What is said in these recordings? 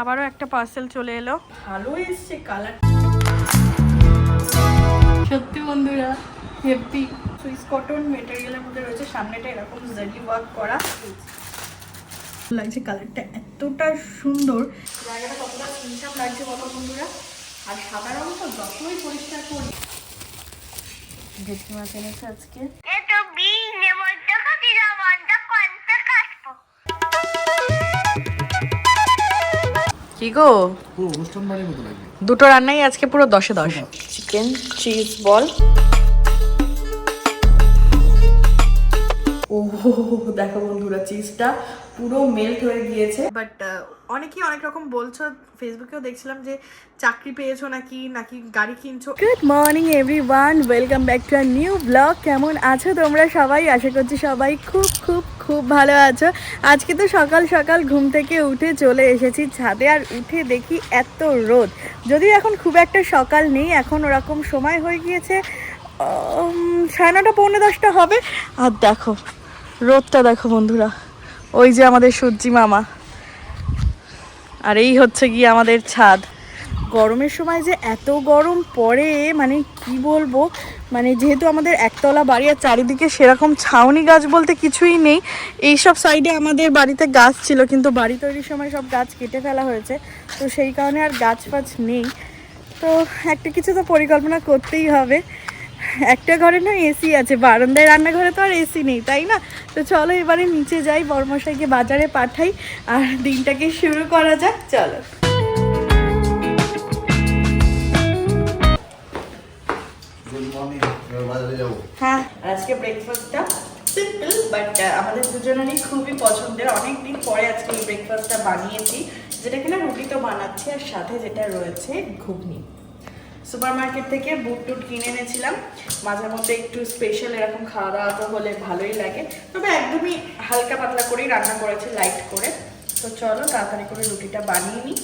আবারও একটা পার্সেল চলে এলো। ভালো এসছে কালার সত্যি বন্ধুরা হেভি সুইস কটন মেটেরিয়ালের মধ্যে রয়েছে সামনেটা এরকম জারি ওয়ার্ক করা। লাগছে কালারটা এতটা সুন্দর। জায়গাটা কতটা চিনচাপ লাগছে বলো বন্ধুরা। আর সাদা রঙ তো যতই পরিষ্কার করি। ভেটকি মাছ এনেছে আজকে। কি গো? দুটো রান্নাই আজকে পুরো দশে দশ। চিকেন চিজ বল ও দেখো বন্ধুরা চিজটা পুরো মেল্ট হয়ে গিয়েছে। বাট অনেকেই অনেক রকম বলছো ফেসবুকেও দেখছিলাম যে চাকরি পেয়েছ নাকি নাকি গাড়ি কিনছো। Good morning everyone welcome back to our new blog কেমন আছো তোমরা সবাই? আশা করছি সবাই খুব খুব খুব ভালো আছো। আজকে তো সকাল সকাল ঘুম থেকে উঠে চলে এসেছি ছাদে আর উঠে দেখি এত রোদ। যদিও এখন খুব একটা সকাল নেই এখন ওরকম সময় হয়ে গিয়েছে। উম, সাড়ে নটা পৌনে দশটা হবে। আর দেখো রোদটা দেখো বন্ধুরা। ওই যে আমাদের সূর্যি মামা। আর এই হচ্ছে গিয়ে আমাদের ছাদ। গরমের সময় যে এত গরম পড়ে মানে কি বলব? মানে যেহেতু আমাদের একতলা বাড়ি আর চারিদিকে সেরকম ছাউনি গাছ বলতে কিছুই নেই এই সব সাইডে আমাদের বাড়িতে গাছ ছিল, কিন্তু বাড়ি তৈরির সময় সব গাছ কেটে ফেলা হয়েছে। তো সেই কারণে আর গাছ ফাছ নেই। তো একটা কিছু তো পরিকল্পনা করতেই হবে। একটা ঘরে না এসি আছে, বারান্দায় রান্নাঘরে তো আর এসি নেই, তাই না? তো চলো এবারে নিচে যাই বর্মশাইকে বাজারে পাঠাই আর দিনটাকে শুরু করা যাক চলো। হ্যাঁ আজকে ব্রেকফাস্টটা সিম্পল বাট আমাদের দুজনেরই খুবই পছন্দের। অনেক দিন পরে আজকে এই ব্রেকফাস্টটা বানিয়েছি যেটা কিনা রুটি তো বানাচ্ছি আর সাথে যেটা রয়েছে ঘুগনি। সুপার মার্কেট থেকে বুট টুট কিনে এনেছিলাম। মাঝে মধ্যে একটু স্পেশাল এরকম খাওয়া দাওয়া তো হলে ভালোই লাগে। তবে একদমই হালকা পাতলা করেই রান্না করেছি লাইট করে। তো চলো তাড়াতাড়ি করে রুটিটা বানিয়ে নিই।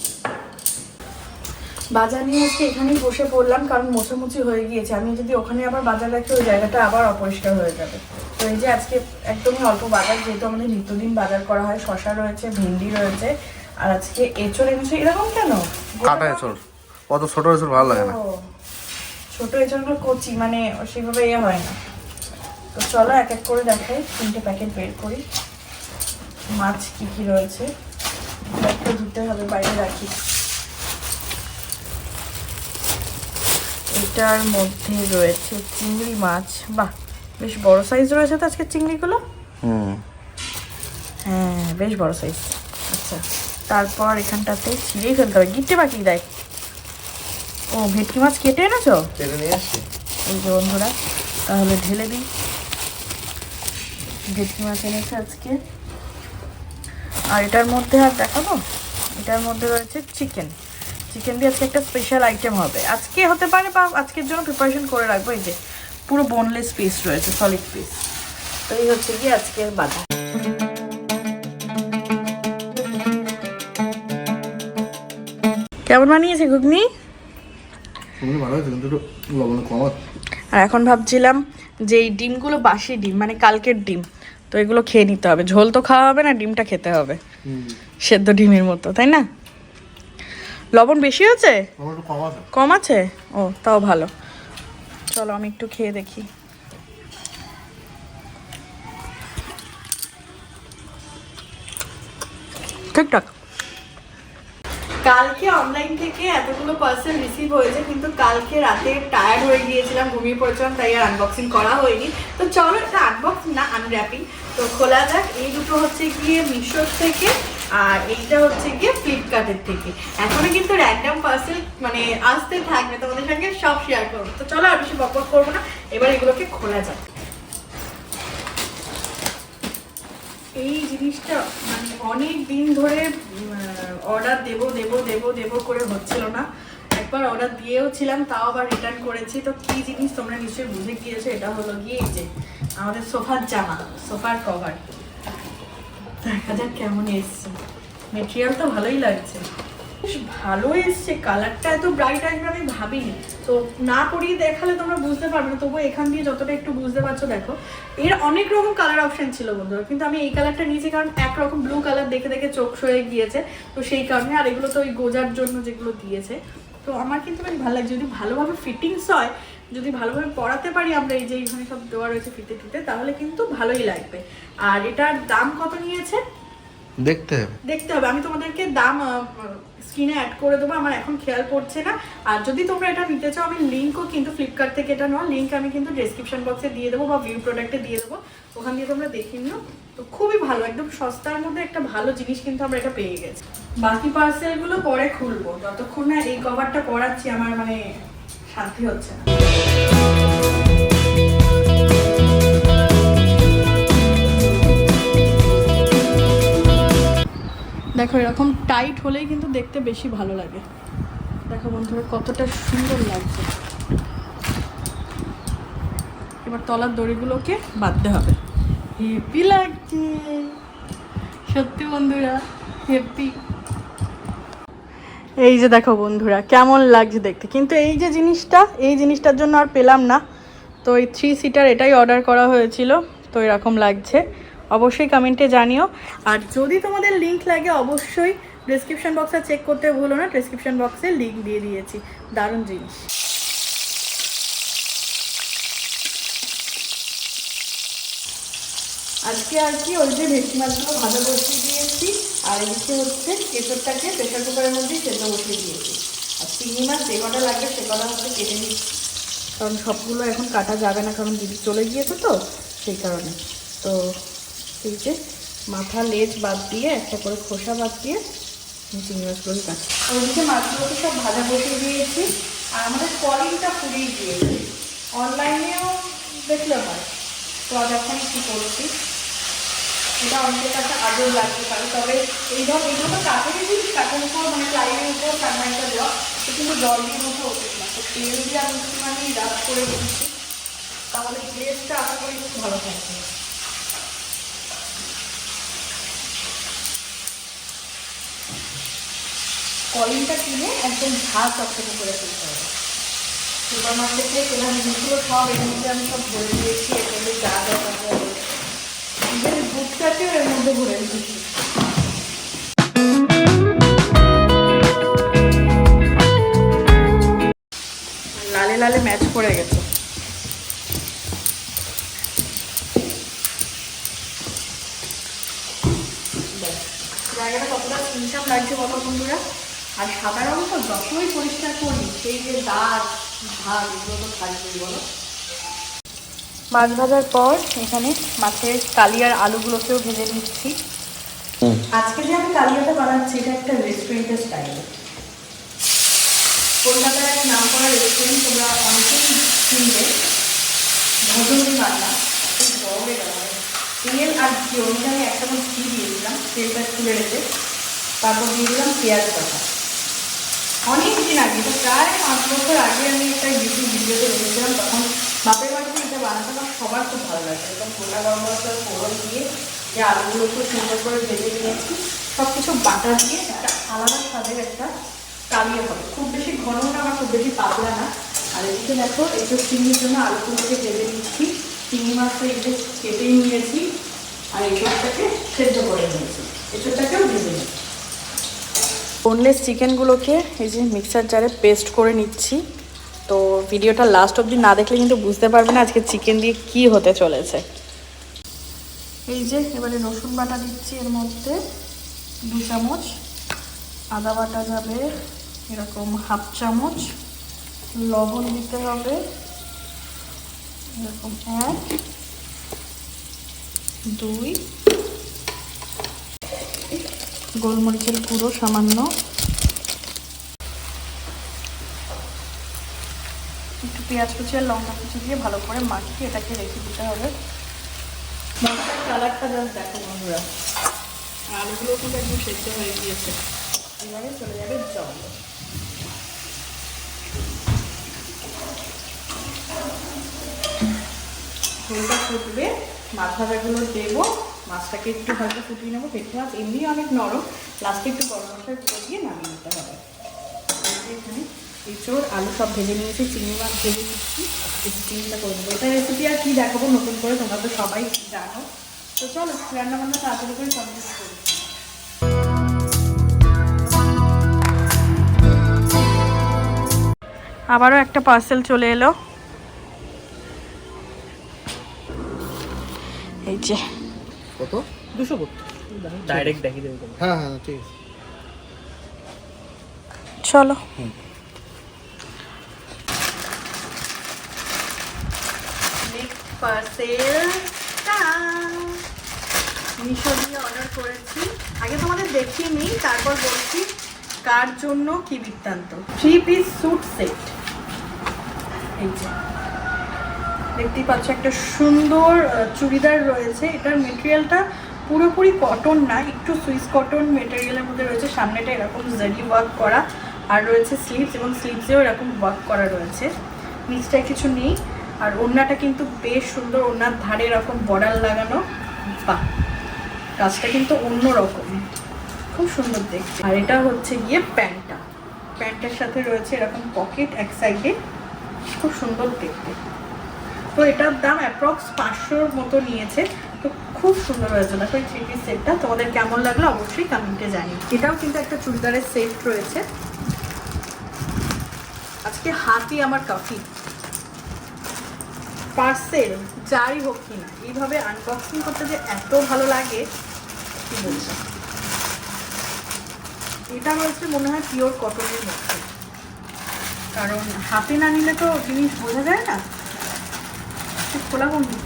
বাজার নিয়ে আজকে এখানেই বসে পড়লাম, কারণ মোছামুছি হয়ে গিয়েছে। আমি যদি ওখানে আবার বাজার রাখি, ওই জায়গাটা আবার অপরিষ্কার হয়ে যাবে। তো এই যে আজকে একদমই অল্প বাজার, যেহেতু আমাদের নিত্যদিন বাজার করা হয় শশা রয়েছে, ভেন্ডি রয়েছে, আর আজকে এঁচড় এনেছে। এরকম কেন? কাটা এসর অত ছোট এসর ভালো লাগে না। ছোট এঁচড়গুলো কচি মানে সেভাবে ইয়ে হয় না। তো চলো এক এক করে দেখাই তিনটে প্যাকেট বের করি। মাছ কি কি রয়েছে? একটু ধুতে হবে বাইরে রাখি। এটার মধ্যে রয়েছে চিংড়ি মাছ। বাহ বেশ বড় সাইজ রয়েছে তো আজকে চিংড়িগুলো? হুম। হ্যাঁ বেশ বড় সাইজ আচ্ছা তারপর এখানটাতে ছিঁড়েই ফেলতে হবে। গিটে বাকি দেয় ও ভেটকি মাছ কেটে এনেছো? কেটে নিয়ে আসছি। এই যে বন্ধুরা তাহলে ঢেলে দিই। ভেটকি মাছ এনেছে আজকে। আর এটার মধ্যে আর দেখাবো? এটার মধ্যে রয়েছে চিকেন চিকেন দিয়ে আজকে একটা স্পেশাল আইটেম হবে। আজকে হতে পারে বা আজকের জন্য প্রিপারেশন করে রাখব। এই যে পুরো বোনলেস পিস রয়েছে সলিড পিস তো এই হচ্ছে কি আজকের বাজার। কেমন বানিয়েছে ঘুগনি? তুমি ভালো হয়েছে কিন্তু একটু লবণ কম আর এখন ভাবছিলাম যে এই ডিমগুলো বাসি ডিম মানে কালকের ডিম তো এগুলো খেয়ে নিতে হবে। ঝোল তো খাওয়া হবে না ডিমটা খেতে হবে। সেদ্ধ ডিমের মতো তাই না? লবণ বেশি আছে। কম আছে? ও তাও ভালো। চলো আমি একটু খেয়ে দেখি। ঠিকঠাক কালকে অনলাইন থেকে এতগুলো পার্সেল রিসিভ হয়েছে, কিন্তু কালকে রাতে টায়ার্ড হয়ে গিয়েছিলাম, ঘুমিয়ে পড়েছিলাম, তাই আর আনবক্সিং করা হয়নি। তো চলো এটা আনবক্স না আনর্যাপিং তো খোলা যাক, এই দুটো হচ্ছে গিয়ে মিশোর থেকে, আর এইটা হচ্ছে গিয়ে ফ্লিপকার্টের থেকে। এখনও কিন্তু র্যান্ডাম পার্সেল মানে আসতে থাকবে, তোমাদের সঙ্গে সব শেয়ার করব। তো চলো আর বেশি বকবক করব না, এবার এগুলোকে খোলা যাক। এই জিনিসটা মানে অনেক দিন ধরে অর্ডার দেবো দেবো দেবো দেবো করে হচ্ছিল না। একবার অর্ডার দিয়েও ছিলাম তাও আবার রিটার্ন করেছি। তো কী জিনিস তোমরা নিশ্চয়ই বুঝে গিয়েছো, এটা হলো গিয়ে যে আমাদের সোফার জামা, সোফার কভার দেখা যাক কেমন এসছে। মেটেরিয়াল তো ভালোই লাগছে। বেশ ভালো এসছে। কালারটা এত ব্রাইট আসবে আমি ভাবিনি। তো না পরিয়ে দেখালে তোমরা বুঝতে পারবে না। তবুও এখান দিয়ে যতটা একটু বুঝতে পারছ, দেখো। এর অনেক রকম কালার অপশন ছিল বন্ধুরা, কিন্তু আমি এই কালারটা নিয়েছি কারণ একরকম ব্লু কালার দেখে দেখে চোখ সয়ে গিয়েছে। তো সেই কারণে আর এগুলো তো ওই গোজার জন্য যেগুলো দিয়েছে। তো আমার কিন্তু বেশ ভালো লাগে যদি ভালোভাবে ফিটিংস হয়, যদি ভালোভাবে পড়াতে পারি আমরা এই যে এখানে সব দেওয়া রয়েছে ফিতে ফিতে, তাহলে কিন্তু ভালোই লাগবে। আর এটার দাম কত নিয়েছে? দেখতে হবে। দেখতে হবে। আমি তোমাদেরকে দাম স্ক্রিনে অ্যাড করে দেবো। আমার এখন খেয়াল পড়ছে না। আর যদি তোমরা এটা নিতে চাও, আমি লিঙ্কও কিন্তু ফ্লিপকার্ট থেকে এটা নেওয়া লিঙ্ক আমি কিন্তু ডেসক্রিপশন বক্সে দিয়ে দেবো বা ভিউ প্রোডাক্টে দিয়ে দেবো। ওখান দিয়ে তোমরা দেখে নিও। তো খুবই ভালো। একদম সস্তার মধ্যে একটা ভালো জিনিস কিন্তু আমরা এটা পেয়ে গেছি। বাকি পার্সেলগুলো পরে খুলবো। যতক্ষণ না এই কভারটা পরাচ্ছি আমার মানে শান্তি হচ্ছে না। দেখো, এরকম টাইট হলেই কিন্তু দেখতে বেশি ভালো লাগে। দেখো বন্ধুরা, কতটা সুন্দর লাগছে। এবার তলার দড়িগুলোকে বাঁধতে হবে। হেপি লাগছে। সত্যি বন্ধুরা হেপি এই যে দেখো বন্ধুরা, কেমন লাগছে দেখতে। কিন্তু এই যে জিনিসটা, এই জিনিসটার জন্য আর পেলাম না। তো এই থ্রি সিটার এটাই অর্ডার করা হয়েছিল, তো এরকম লাগছে। অবশ্যই কমেন্টে জানিও। আর যদি তোমাদের লিঙ্ক লাগে, অবশ্যই ডেসক্রিপশন বক্সে চেক করতে ভুলো না ডেসক্রিপশন বক্সে লিঙ্ক দিয়ে দিয়েছি। দারুণ জিনিস। আজকে আর কি, ওই যে ভেটকি মাছগুলো ভাজা বসিয়ে দিয়েছি, আর এদিকে হচ্ছে কেঁচোরটাকে প্রেশার কুকারের মধ্যে সেদ্ধ বসিয়ে দিয়েছি। আর চিংড়ি মাছ যে কটা লাগবে সে কটা হচ্ছে কেটে নিচ্ছি। কারণ সবগুলো এখন কাটা যাবে না, কারণ দিদি চলে গিয়েছে তো, সেই কারণে। তো এই যে মাথা লেজ বাদ দিয়ে, একটা করে খোসা বাদ দিয়ে চিংড়ি মাছগুলোকে কাটছি আর ওদিকে মাছগুলোকে সব ভাজা বসিয়ে দিয়েছি। আর আমাদের কলিংটা ফুরিয়ে গিয়েছে। অনলাইনেও দেখলে হয় তো আজ এখন কী করছি? এটা অনেকের কাছে আদর লাগতে পারে। তবে এই ধর এইগুলো তো কাঠেরই জিনিস কাঠের উপর মানে প্লাইয়ের উপর সানমাইটা দেওয়া তো কিন্তু জল দিয়ে মতো উচিত না। তো তেল দিয়ে আমি একটুখানি রাত করে দিচ্ছি তাহলে গ্লেসটা আশা করি খুব ভালো থাকবে। কলিংটা কিনে একদম ঝাঁ চকচকে করে ফেলতে হবে। সুপার মার্কেট কেনা জিনিসগুলো সব এর মধ্যে আমি সব ভরে দিয়েছি, এর মধ্যে যা দরকার এর মধ্যে ভরে দিয়েছি। লালে লালে ম্যাচ করে গেছে। জায়গাটা কতটা চিনচাম লাগছে বলো বন্ধুরা? আর সাধারণত যতই পরিষ্কার করি সেই যে দাগ ভাগ এগুলো তো থাকবেই বলো? মাছ ভাজার পর এখানে মাছের কালিয়ার আলুগুলোকেও ভেজে নিচ্ছি। আজকে যে আমি কালিয়াটা বানাচ্ছি এটা একটা রেস্টুরেন্টের স্টাইল কলকাতার এক নাম করা রেস্টুরেন্ট তোমরা অনেকেই কিনবে ভজনই রান্না খুব বড় হয়ে তেল আর ঘি আমি একটা ঘি দিয়ে দিলাম তেলটা তুলে রেখে। তারপর দিয়ে দিলাম পেঁয়াজ বাটা। অনেক দিন আগে, তো প্রায় পাঁচ বছর আগে আমি একটা ইউটিউব ভিডিওতে দেখেছিলাম, তখন বাপের বাড়িতে এটা বানাতে আমার সবার খুব ভালো লাগে। একদম গোটা গরম মশলা ফোড়ন দিয়ে যে আলুগুলো খুব সুন্দর করে ভেজে নিয়েছি সব কিছু বাটা দিয়ে একটা আলাদা স্বাদের একটা কালিয়ে হবে। খুব বেশি ঘন না আমার খুব বেশি পাতলা না। আর এদিকে দেখো এই যে চিংড়ির জন্য আলুগুলোকে ভেজে নিচ্ছি। চিংড়ি মাছটা এই যে কেটেই নিয়েছি, আর এসবটাকে সেদ্ধ করে নিয়েছি। এসবটাকেও ভেজে নিচ্ছি। বোনলেস চিকেনগুলোকে এই যে মিক্সার জারে পেস্ট করে নিচ্ছি। তো ভিডিওটা লাস্ট অবধি না দেখলে কিন্তু বুঝতে পারবে না আজকে চিকেন দিয়ে কি হতে চলেছে। এই যে এবারে রসুন বাটা দিচ্ছি এর মধ্যে, দু চামচ। আদা বাটা যাবে এরকম হাফ চামচ। লবণ দিতে হবে, এরকম এক, দুই। গোলমরিচের গুঁড়ো সামান্য। একটু পেঁয়াজ কুচি আর লঙ্কা কুচি দিয়ে ভালো করে মাখিয়ে এটাকে রেখে দিতে হবে। মশলার কালারটা জাস্ট দেখো বন্ধুরা। আলুগুলো কিন্তু একদম সেদ্ধ হয়ে গিয়েছে। এবারে চলে যাবে জল। ঝোলটা ফুটবে। মাছ ভাজাগুলো দেবো। মাছটাকে একটু হালকা ফুটিয়ে নেব। ভেটকি মাছ এমনি অনেক নরম। লাস্টে একটু গরম মশলা গুঁড়ো দিয়ে নামিয়ে নিতে হবে। এখানে আলু সব ভেজে নিয়েছি, চিংড়ি মাছ ভেজে নিচ্ছি চিংড়িটা করে দেবো এটা রেসিপি আর কি দেখাবো নতুন করে, তোমরা তো সবাই জানো। তো চলো রান্না বান্না তাড়াতাড়ি করে কমপ্লিট করি। আবারও একটা পার্সেল চলে এলো। এই যে কত? দুশো ডাইরেক্ট দেখিয়ে দেবে হ্যাঁ হ্যাঁ ঠিক আছে। চলো। পার্সেল মিশো দিয়ে অর্ডার করেছি। আগে তোমাদের দেখিয়ে নিই তারপর বলছি কার জন্য কি বৃত্তান্ত। থ্রি পিস স্যুট সেট এই যে। দেখতেই পাচ্ছ, একটা সুন্দর চুড়িদার রয়েছে। এটার মেটেরিয়ালটা পুরোপুরি কটন না, একটু সুইস কটন মেটেরিয়ালের মধ্যে রয়েছে। সামনেটা এরকম জারি ওয়ার্ক করা। আর রয়েছে স্লিভস এবং স্লিভসেও এরকম ওয়ার্ক করা রয়েছে। নিচটায় কিছু নেই। আর ওড়নাটা কিন্তু বেশ সুন্দর, ওড়নার ধারে এরকম বর্ডার লাগানো। বা কাজটা কিন্তু অন্য রকম খুব সুন্দর দেখতে। আর এটা হচ্ছে গিয়ে প্যান্টটা। প্যান্টের সাথে রয়েছে এরকম পকেট এক সাইডে খুব সুন্দর দেখতে। তো এটার দাম অ্যাপ্রক্স পাঁচশোর মতো নিয়েছে। তো খুব সুন্দর হয়েছে। দেখো এই থ্রি পিস সেটটা তোমাদের কেমন লাগল অবশ্যই কমেন্টে জানি এটাও কিন্তু একটা চুড়িদারের সেট রয়েছে। আজকে হাতি আমার কাফি। পার্সেল যারই হোক কিনা, এইভাবে আনবক্সিং করতে যে এত ভালো লাগে, কি বলব এটা রয়েছে মনে হয় পিওর কটনের মধ্যে। কারণ হাতে না নিলে তো জিনিস বোঝা যায় না। খোলা বন্ধু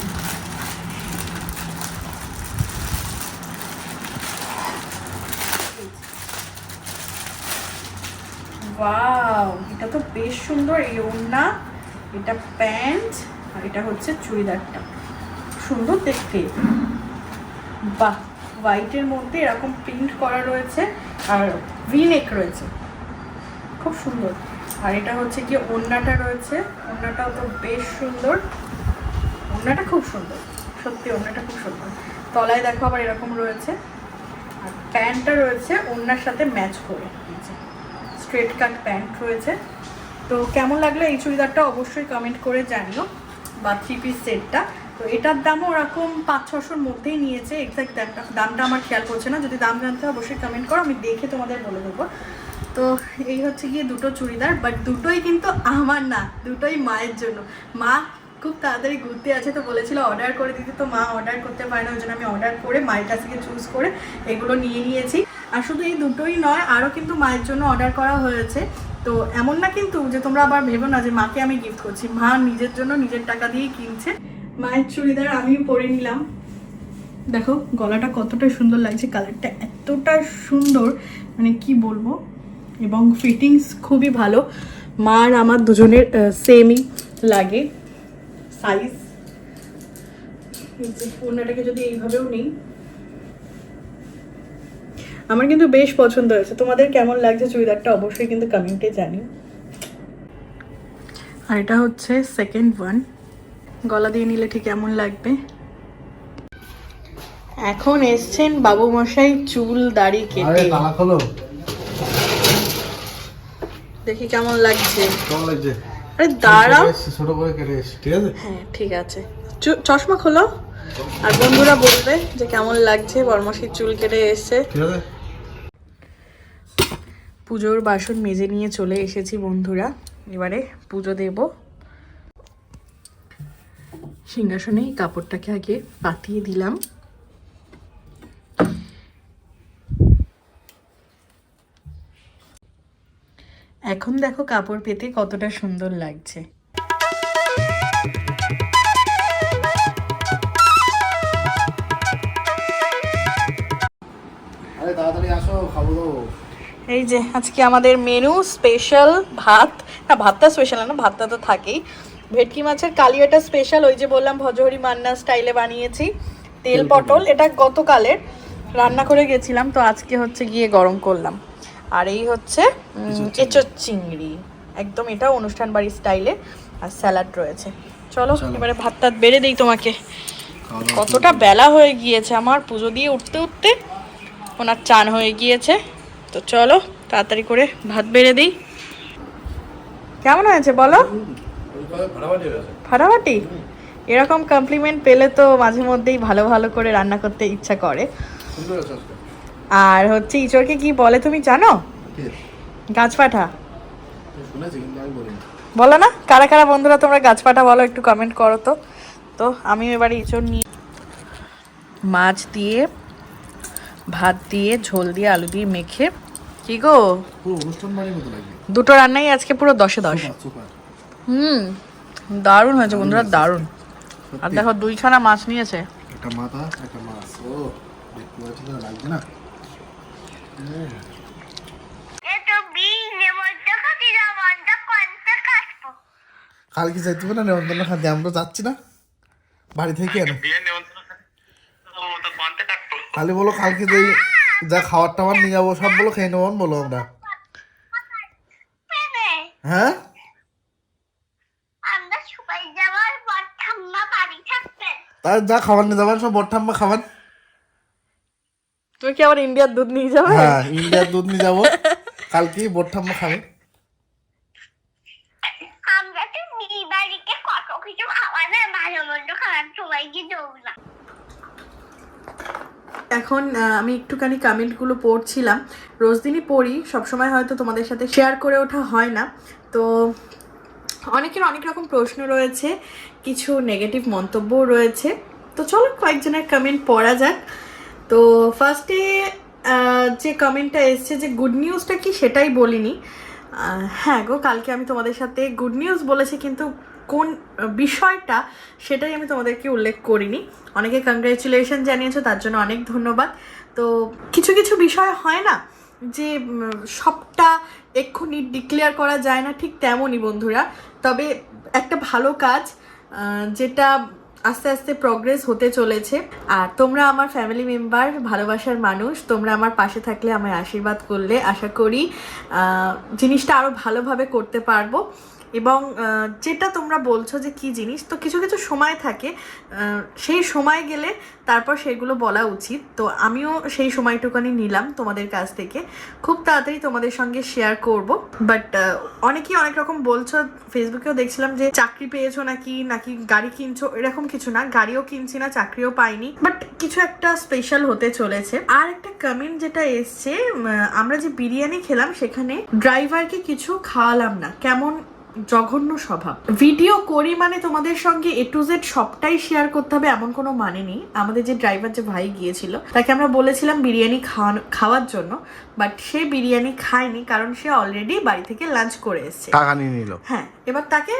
ওয়াও এটা তো বেশ সুন্দর। এই ওড়না, এটা প্যান্ট, আর এটা হচ্ছে চুড়িদারটা। সুন্দর দেখতে। বাহ হোয়াইটের মধ্যে এরকম প্রিন্ট করা রয়েছে, আর ভি নেক রয়েছে। খুব সুন্দর। আর এটা হচ্ছে কি ওড়নাটা রয়েছে। ওড়নাটাও তো বেশ সুন্দর। ওড়নাটা খুব সুন্দর। সত্যি ওড়নাটা খুব সুন্দর। তলায় দেখো আবার এরকম রয়েছে। আর প্যান্টটা রয়েছে ওড়নার সাথে ম্যাচ করে। স্ট্রেট কাট প্যান্ট রয়েছে। তো কেমন লাগল এই চুড়িদারটা অবশ্যই কমেন্ট করে জানিও, বা থ্রি পিস সেটটা তো এটার দামও ওরকম পাঁচ, ছশোর মধ্যেই নিয়েছে। এক্স্যাক্ট দামটা দামটা আমার খেয়াল করছে না। যদি দাম জানতে হয় অবশ্যই কমেন্ট করো, আমি দেখে তোমাদের বলে দেবো। তো এই হচ্ছে গিয়ে দুটো চুড়িদার বাট দুটোই কিন্তু আমার না, দুটোই মায়ের জন্য। মা খুব তাড়াতাড়ি ঘুরতে আছে তো বলেছিল অর্ডার করে দিতে, তো মা অর্ডার করতে পারে না, ওই জন্য আমি অর্ডার করে মায়ের কাছ থেকে চুজ করে এগুলো নিয়ে নিয়েছি। আর শুধু এই দুটোই নয়, আরও কিন্তু মায়ের জন্য অর্ডার করা হয়েছে। তো এমন না কিন্তু যে তোমরা আবার ভেবো না যে মাকে আমি গিফট করছি। মা নিজের জন্য নিজের টাকা দিয়েই কিনছে। মায়ের চুড়িদার আমিও পরে নিলাম। দেখো, গলাটা কতটা সুন্দর লাগছে কালারটা এতটা সুন্দর মানে কি বলব? এবং ফিটিংস খুবই ভালো। মা আর আমার দুজনের সেমই লাগে। সাইজ ওনাটাকে যদি এইভাবেও নেই। আমার কিন্তু বেশ পছন্দ হয়েছে। তোমাদের কেমন লাগছে চুড়িদারটা অবশ্যই কিন্তু কমেন্টে জানিও। আর এটা হচ্ছে সেকেন্ড ওয়ান গলা দিয়ে নিলে ঠিক কেমন লাগবে। এখন এসছেন বাবু মশাই চুল দাড়ি কেটে। দেখি কেমন লাগছে। কেমন লাগছে? দাঁড়াও ছোট করে কেটে ঠিক আছে? হ্যাঁ ঠিক আছে। চশমা খোলো। আর বন্ধুরা বলবে যে কেমন লাগছে বর্মশির চুল কেটে এসছে। পুজোর বাসন মেজে নিয়ে চলে এসেছি বন্ধুরা। এবারে পুজো দেব। সিংহাসনে কাপড়টাকে আগে পাতিয়ে দিলাম। এখন দেখো কাপড় পেতে কতটা সুন্দর লাগছে। এই যে আজকে আমাদের মেনু স্পেশাল ভাত। না ভাতটা স্পেশাল না ভাতটা তো থাকেই। ভেটকি মাছের কালিয়াটা স্পেশাল ওই যে বললাম ভজহরি মান্না স্টাইলে বানিয়েছি। তেল পটল। এটা গতকালের। রান্না করে গেছিলাম তো আজকে হচ্ছে গিয়ে গরম করলাম। আর এই হচ্ছে এঁচোড় চিংড়ি। একদম এটা অনুষ্ঠান বাড়ির স্টাইলে আর স্যালাড রয়েছে। চলো। এবারে ভাত টাত বেড়ে দিই তোমাকে। কতটা বেলা হয়ে গিয়েছে আমার পুজো দিয়ে উঠতে উঠতে ওনার চান হয়ে গিয়েছে। তো চলো তাড়াতাড়ি করে ভাত বেড়ে দিই। কেমন হয়েছে বলো? ফাটাফাটি? এরকম কমপ্লিমেন্ট পেলে তো মাঝে মধ্যেই ভালো ভালো করে রান্না করতে ইচ্ছা করে। আর হচ্ছে ইচোরকে কি বলে তুমি জানো? কে? গাছ পাঠা শুনেছি কিন্তু আমি বলিনি। বলো না কারা কারা বন্ধুরা তোমরা গাছ পাঠা বলো একটু কমেন্ট করো তো। তো আমি এবারে ইঁচড় নিয়ে মাছ দিয়ে ভাত দিয়ে ঝোল দিয়ে আলু দিয়ে মেখে কি গো? দুটো রান্নাই আজকে পুরো দশে দশ। হুম দারুণ হয়েছে বন্ধুরা দারুণ। আর দেখো দুইখানা মাছ নিয়েছে। একটা মাথা একটা মাছ। ও দেখতে লাগবে না এতো বিয়ে নেমন্তন্ন দিলাম বন্ধ করতে কাটবো কালকে যাইতে না নেমন্তন্ন খাতে আমরা যাচ্ছি না? বাড়ি থেকে কেন খালি বলো কালকে যে যা খাবার টাবার নিয়ে যাব সব বলো খেয়ে নেব বলো আমরা। হ্যাঁ? আমরা সবাই যাওয়ার পর বাড়ি থাকবেন। তাই যা খাবার নিয়ে যাবেন সব বট্টাম্মা খাবার তুমি কি আবার ইন্ডিয়ার দুধ নিয়ে যাবে? হ্যাঁ ইন্ডিয়ার দুধ নিয়ে যাব। কালকে বট্টাম্মা খাবে। আমরা তো মেয়ে কত কিছু খাওয়া না ভালো মন্দ খাওয়ার সবাইকে দেবো না এখন আমি একটুখানি কমেন্টগুলো পড়ছিলাম। রোজ দিনই পড়ি সবসময় হয়তো তোমাদের সাথে শেয়ার করে ওঠা হয় না। তো অনেকের অনেক রকম প্রশ্ন রয়েছে কিছু নেগেটিভ মন্তব্যও রয়েছে। তো চলো কয়েকজনের কমেন্ট পড়া যাক। তো ফার্স্টে যে কমেন্টটা এসছে যে গুড নিউজটা কি সেটাই বলিনি। হ্যাঁ গো, কালকে আমি তোমাদের সাথে গুড নিউজ বলেছি, কিন্তু কোন বিষয়টা সেটাই আমি তোমাদেরকে উল্লেখ করিনি। অনেকে কংগ্রেচুলেশন জানিয়েছো, তার জন্য অনেক ধন্যবাদ। তো কিছু কিছু বিষয় হয় না যে সবটা এক্ষুনি ডিক্লেয়ার করা যায় না, ঠিক তেমনই বন্ধুরা। তবে একটা ভালো কাজ যেটা আস্তে আস্তে প্রগ্রেস হতে চলেছে। আর তোমরা আমার ফ্যামিলি মেম্বার ভালোবাসার মানুষ, তোমরা আমার পাশে থাকলে আমায় আশীর্বাদ করলে। আশা করি জিনিসটা আরও ভালোভাবে করতে পারব। এবং যেটা তোমরা বলছো যে কি জিনিস, তো কিছু কিছু সময় থাকে সেই সময় গেলে তারপর সেগুলো বলা উচিত। তো আমিও সেই সময়টুকানি নিলাম তোমাদের কাছ থেকে। খুব তাড়াতাড়ি তোমাদের সঙ্গে শেয়ার করব বাট অনেকেই অনেক রকম বলছো ফেসবুকেও দেখছিলাম যে চাকরি পেয়েছ নাকি নাকি গাড়ি কিনছো, এরকম কিছু না, গাড়িও কিনছি না, চাকরিও পাইনি বাট কিছু একটা স্পেশাল হতে চলেছে। আর একটা কমেন্ট যেটা এসছে আমরা যে বিরিয়ানি খেলাম সেখানে ড্রাইভারকে কিছু খাওয়ালাম না, কেমন জঘন্য স্বভাব। ভিডিও করি মানে তোমাদের সঙ্গে এ টু জেড সবটাই শেয়ার করতে হবে এমন কোনো মানে নেই। আমাদের যে ড্রাইভার যে ভাই গিয়েছিল তাকে আমরা বলেছিলাম বিরিয়ানি খাওয়ানো খাওয়ার জন্য বাট সে বিরিয়ানি খায়নি কারণ সে অলরেডি বাড়ি থেকে লাঞ্চ করে এসেছে। টাকা নিয়ে নিল। হ্যাঁ এবার তাকে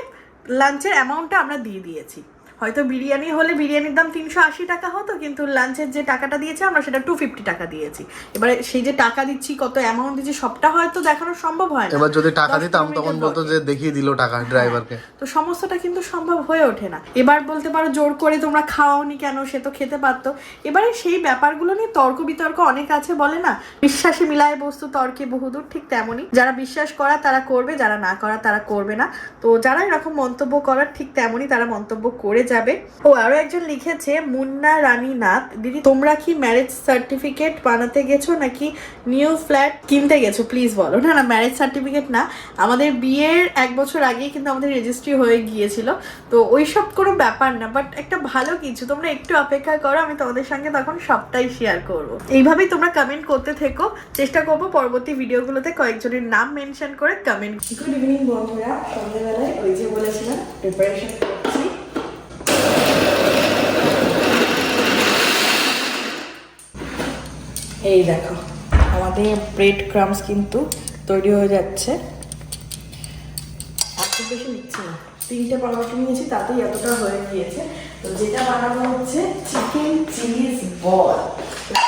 লাঞ্চের অ্যামাউন্টটা আমরা দিয়ে দিয়েছি। হয়তো বিরিয়ানি হলে বিরিয়ানির দাম তিনশো আশি টাকা হতো কিন্তু লাঞ্চের যে টাকাটা দিয়েছে আমরা সেটা টু ফিফটি টাকা দিয়েছি। এবারে সেই যে টাকা দিচ্ছি কত অ্যামাউন্ট দিচ্ছি সবটা হয়তো দেখানো সম্ভব হয় না। এবার যদি টাকা দিতাম তখন বলতো যে দেখিয়ে দিল টাকা ড্রাইভারকে তো সমস্তটা কিন্তু সম্ভব হয়ে ওঠে না। এবার বলতে পারো জোর করে তোমরা খাওয়াওনি কেন সে তো খেতে পারতো। এবারে সেই ব্যাপারগুলো নিয়ে তর্ক বিতর্ক অনেক আছে বলে না। বিশ্বাসে মিলায় বস্তু তর্কে বহুদূর ঠিক তেমনই। যারা বিশ্বাস করা তারা করবে যারা না করা তারা করবে না। তো যারা এরকম মন্তব্য করার ঠিক তেমনই তারা মন্তব্য করে যাবে। ও আরও একজন লিখেছে, মুন্না রানী নাথ, দিদি তোমরা কি ম্যারেজ সার্টিফিকেট বানাতে গেছো নাকি নিউ ফ্ল্যাট কিনতে গেছো? প্লিজ বলো। না না ম্যারেজ সার্টিফিকেট না। আমাদের বিয়ের এক বছর আগেই কিন্তু আমাদের রেজিস্ট্রি হয়ে গিয়েছিল। তো ওইসব কোনো ব্যাপার না বাট একটা ভালো কিছু, তোমরা একটু অপেক্ষা করো, আমি তোমাদের সঙ্গে তখন সবটাই শেয়ার করব। এইভাবেই তোমরা কমেন্ট করতে থেকো। চেষ্টা করব পরবর্তী ভিডিওগুলোতে কয়েকজনের নাম মেনশন করে কমেন্ট গুড ইভিনিং বন্ধুরা। সন্ধ্যেবেলায় ওই যে বলেছিলাম প্রিপারেশন এই দেখো, আমাদের ব্রেড ক্রামস কিন্তু তৈরি হয়ে যাচ্ছে। খুব বেশি নিচ্ছি না। তিনটে পাউরুটি নিয়েছি, তাতেই এতটা হয়ে গিয়েছে। তো যেটা বানানো হচ্ছে চিকেন চিজ বল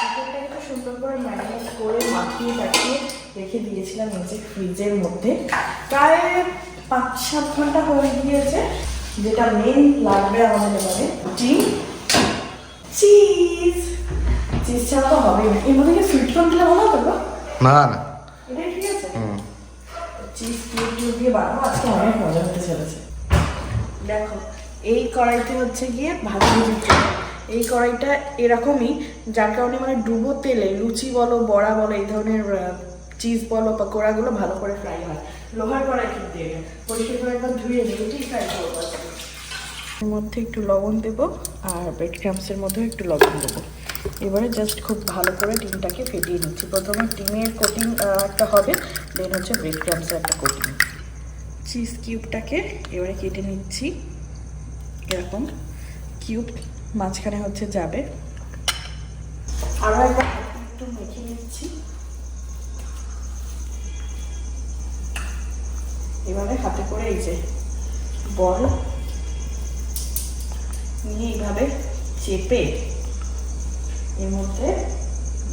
চিকেনটাকে তো সুন্দর করে ম্যারিনেট করে মাখিয়ে টাকিয়ে রেখে দিয়েছিলাম নিচে ফ্রিজের মধ্যে। প্রায় পাঁচ, সাত ঘণ্টা হয়ে গিয়েছে, যেটা মেন লাগবে আমাদের এবারে। ডিম চিজ চিজ ছাড়া তো হবেই না এর মধ্যে কি সুইট কর্ন দিলে ভালো হতো না না। এটাই ঠিক আছে? চিজ দিয়ে বানাবো আজকে অনেক মজা হতে চলেছে। দেখো এই কড়াইতে হচ্ছে গিয়ে ভাজি ভুজি এই কড়াইটা এরকমই যার কারণে মানে ডুবো তেলে লুচি বলো বড়া বলো এই ধরনের চিজ বলো পকোড়াগুলো ভালো করে ফ্রাই হয়। লোহার কড়াই কিন্তু এটা। পরিষ্কার করে একবার ধুয়ে ঠিক ফ্রাই করব এর মধ্যে একটু লবণ দেবো আর ব্রেড ক্রামসের মধ্যেও একটু লবণ দেবো। এবারে জাস্ট খুব ভালো করে ডিমটাকে ফেটিয়ে নিচ্ছি। প্রথমে ডিমের কোটিং একটা হবে দেন হচ্ছে ব্রেড ক্রামসের একটা কোটিং চিজ কিউবটাকে এবারে কেটে নিচ্ছি। এরকম কিউব মাঝখানে হচ্ছে যাবে। আরও একটু মেখে নিচ্ছি। এবারে হাতে করে এই যে বল নিয়ে এইভাবে চেপে এর মধ্যে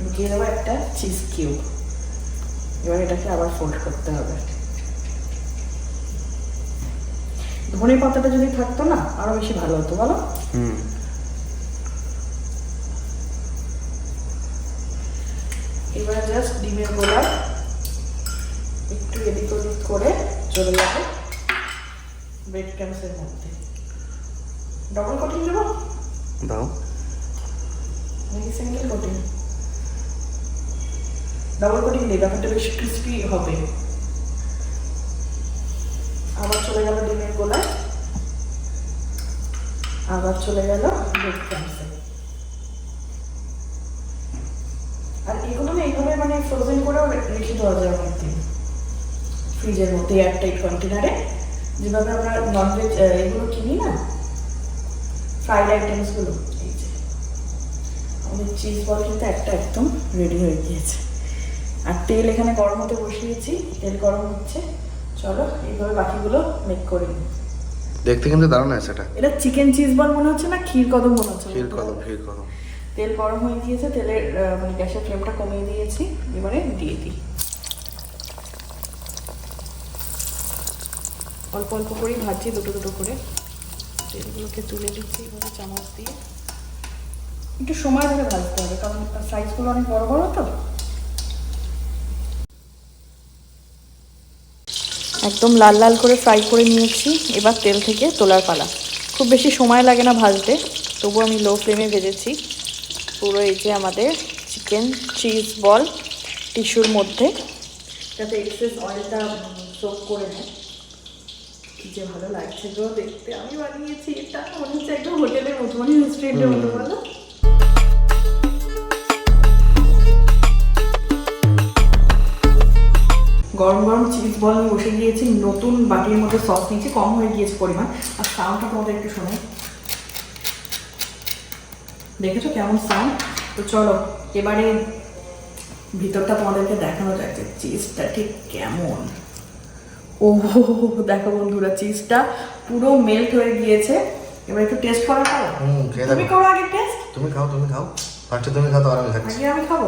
ঢুকিয়ে দেবো একটা চিজ কিউব এবার এটাকে আবার ফোল্ড করতে হবে। ধনে পাতাটা যদি থাকতো না আরও বেশি ভালো হতো বলো। হুম। এবারে জাস্ট ডিমের গোলা একটু এদিক ওদিক করে চলে যাবে ব্রেড ক্রামসের মধ্যে। ডবল কোটিং দেবো? দাও। সিঙ্গেল কোটিং ডবল কোটিং দিই ব্যাপারটা বেশ ক্রিস্পি হবে। আবার চলে গেল ডিমের গোলায়। আবার চলে গেল আর এগুলো না এইভাবে মানে ফ্রোজেন করেও রেখে দেওয়া যায় অনেকদিন। ফ্রিজের মধ্যে এয়ারটাইট কন্টেনারে যেভাবে আমরা ননভেজ এগুলো কিনি না ফ্রাইড আইটেমসগুলো এই আমাদের চিজ বল কিন্তু একটা একদম রেডি হয়ে গিয়েছে। আর তেল এখানে গরম হতে বসিয়েছি তেল গরম হচ্ছে। চলো এইভাবে বাকিগুলো মেক করে নিই। দেখতে কিন্তু দারুণ আছে এটা। এটা চিকেন চিজ বল মনে হচ্ছে না? ক্ষীর কদম মনে হচ্ছে ক্ষীর কদম ক্ষীর কদম। তেল গরম হয়ে গিয়েছে তেলের মানে গ্যাসের ফ্লেমটা কমিয়ে দিয়েছি। এবারে দিয়ে দিই। অল্প অল্প করেই ভাজছি দুটো দুটো করে। তেলগুলোকে তুলে দিচ্ছি এভাবে চামচ দিয়ে। একটু সময় ধরে ভাজতে হবে কারণ সাইজগুলো অনেক বড় বড় তো। একদম লাল লাল করে ফ্রাই করে নিয়েছি এবার তেল থেকে তোলার পালা। খুব বেশি সময় লাগে না ভাজতে তবু আমি লো ফ্লেমে ভেজেছি। পুরো এই যে আমাদের চিকেন চিজ বল টিস্যুর মধ্যে। যাতে এক্সেস অয়েলটা সোপ করে নেয়। যে ভালো লাগছে গো দেখতে। আমি বানিয়েছি এটা মনে হচ্ছে একদম হোটেলের মতো মানে রেস্টুরেন্টের মতো বলো। গরম গরম চিজ বল নিয়ে বসে গিয়েছি নতুন বাটির মধ্যে সস নিয়েছি কম হয়ে গিয়েছে পরিমাণ। আর সাউন্ডটা তোমাদের একটু শোনাই। দেখেছ কেমন সাউন্ড তো চলো এবারে ভিতরটা তোমাদেরকে দেখানো যাক যে চিজটা ঠিক কেমন। ও দেখো বন্ধুরা চিজটা পুরো মেল্ট হয়ে গিয়েছে। এবার একটু টেস্ট করা পালা? তুমি। করো আগে টেস্ট তুমি খাও তুমি খাও। ফার্স্টে তুমি খাও তো আর আমি খাচ্ছি। আগে আমি খাব?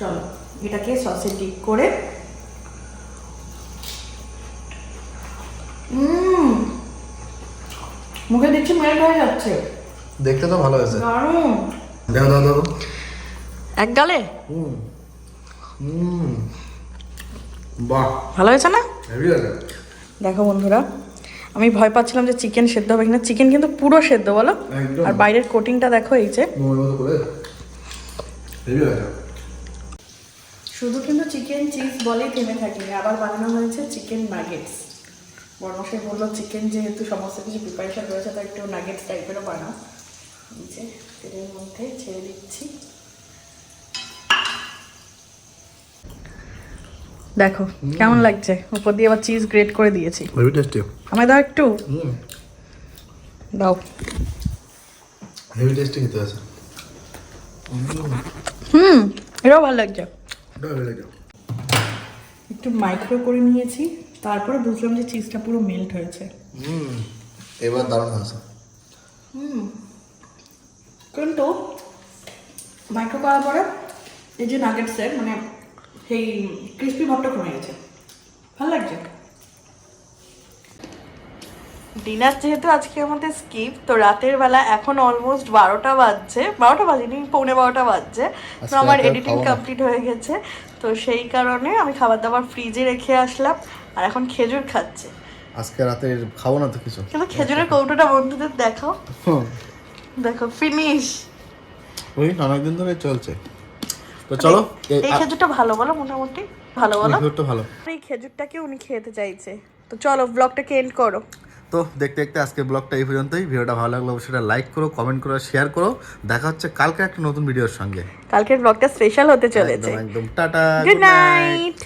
চলো এটাকে সসে ডিপ করে মুখে দেখছি মেল্ট হয়ে যাচ্ছে দেখতে তো ভালো হয়েছে। দারুণ। দেখো দাও দাও এক গালে? হুম। হুম। বাহ। ভালো হয়েছে না? হেভি দেখো বন্ধুরা আমি ভয় পাচ্ছিলাম যে চিকেন সেদ্ধ হবে কিনা। চিকেন কিন্তু পুরো সেদ্ধ বলো? আর বাইরের কোটিংটা দেখো এই যে। শুধু কিন্তু চিকেন চিজ বলেই থেমে থাকেনি আবার বানানো হয়েছে চিকেন নাগেটস বর্মশাই বলল চিকেন যেহেতু সমস্ত কিছু প্রিপারেশন রয়েছে তাই একটু নাগেট টাইপেরও বানাও। যে তেলের মধ্যে ছেড়ে দিচ্ছি। দেখো কেমন লাগছে? উপর দিয়ে আবার চিজ গ্রেট করে দিয়েছি। আমায় দাও একটু? হুম। দাও। হেভি টেস্টি খেতে আছে। হুম এটাও ভালো লাগছে। একটু মাইক্রো করে নিয়েছি। তারপরে বুঝলাম যে চিজটা পুরো মেল্ট হয়েছে। হুম এবার দারুণ হয়েছে। কিন্তু মাইক্রো করার পরে এই যে নাগেটসের মানে সেই ক্রিস্পি ভাবটা কমে গেছে। ভালো লাগছে? ডিনার যেহেতু আজকে আমাদের স্কিপ তো রাতের বেলা এখন অলমোস্ট বারোটা বাজছে। বারোটা বাজেনি পৌনে বারোটা বাজছে। তো আমার এডিটিং কমপ্লিট হয়ে গেছে। তো সেই কারণে আমি খাবার দাবার ফ্রিজে রেখে আসলাম। আর এখন খেজুর খাচ্ছে। আজকে রাতে খাব না তো কিছু? কিন্তু খেজুরের কৌটোটা বন্ধুদের দেখাও। দেখো ফিনিশ ওই অনেকদিন ধরে চলছে। তো চলো এই খেজুরটা ভালো বলো মোটামুটি ভালো বলো। খেজুরটা ভালো। এই খেজুরটাকে উনি খেতে চাইছে। তো চলো ব্লগটাকে এন্ড করো। তো দেখতে দেখতে আজকে ব্লগটা এই পর্যন্তই। ভিডিওটা ভালো লাগলে অবশ্যই লাইক করো কমেন্ট করো শেয়ার করো। দেখা হচ্ছে কালকে একটা নতুন ভিডিওর সঙ্গে। কালকের ব্লগটা স্পেশাল হতে চলেছে। একদম টাটা গুড নাইট